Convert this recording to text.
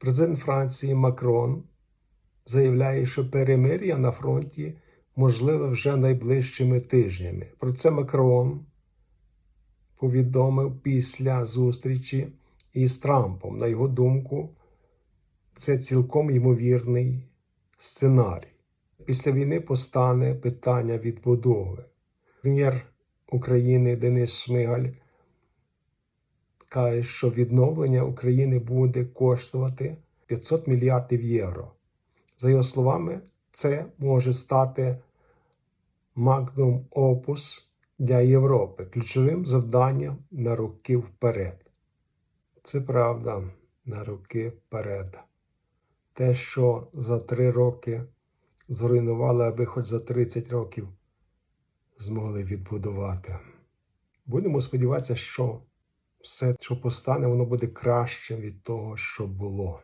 Президент Франції Макрон заявляє, що перемир'я на фронті можливе вже найближчими тижнями. Про це Макрон повідомив після зустрічі із Трампом. На його думку, це цілком ймовірний сценарій. Після війни постане питання відбудови. Прем'єр України Денис Шмигаль каже, що відновлення України буде коштувати 500 мільярдів євро. За його словами, це може стати магнум опус для Європи, ключовим завданням на роки вперед. Це правда, на роки вперед. Те, що за три роки зруйнували, аби хоч за 30 років змогли відбудувати. Будемо сподіватися, що все, що постане, воно буде кращим від того, що було.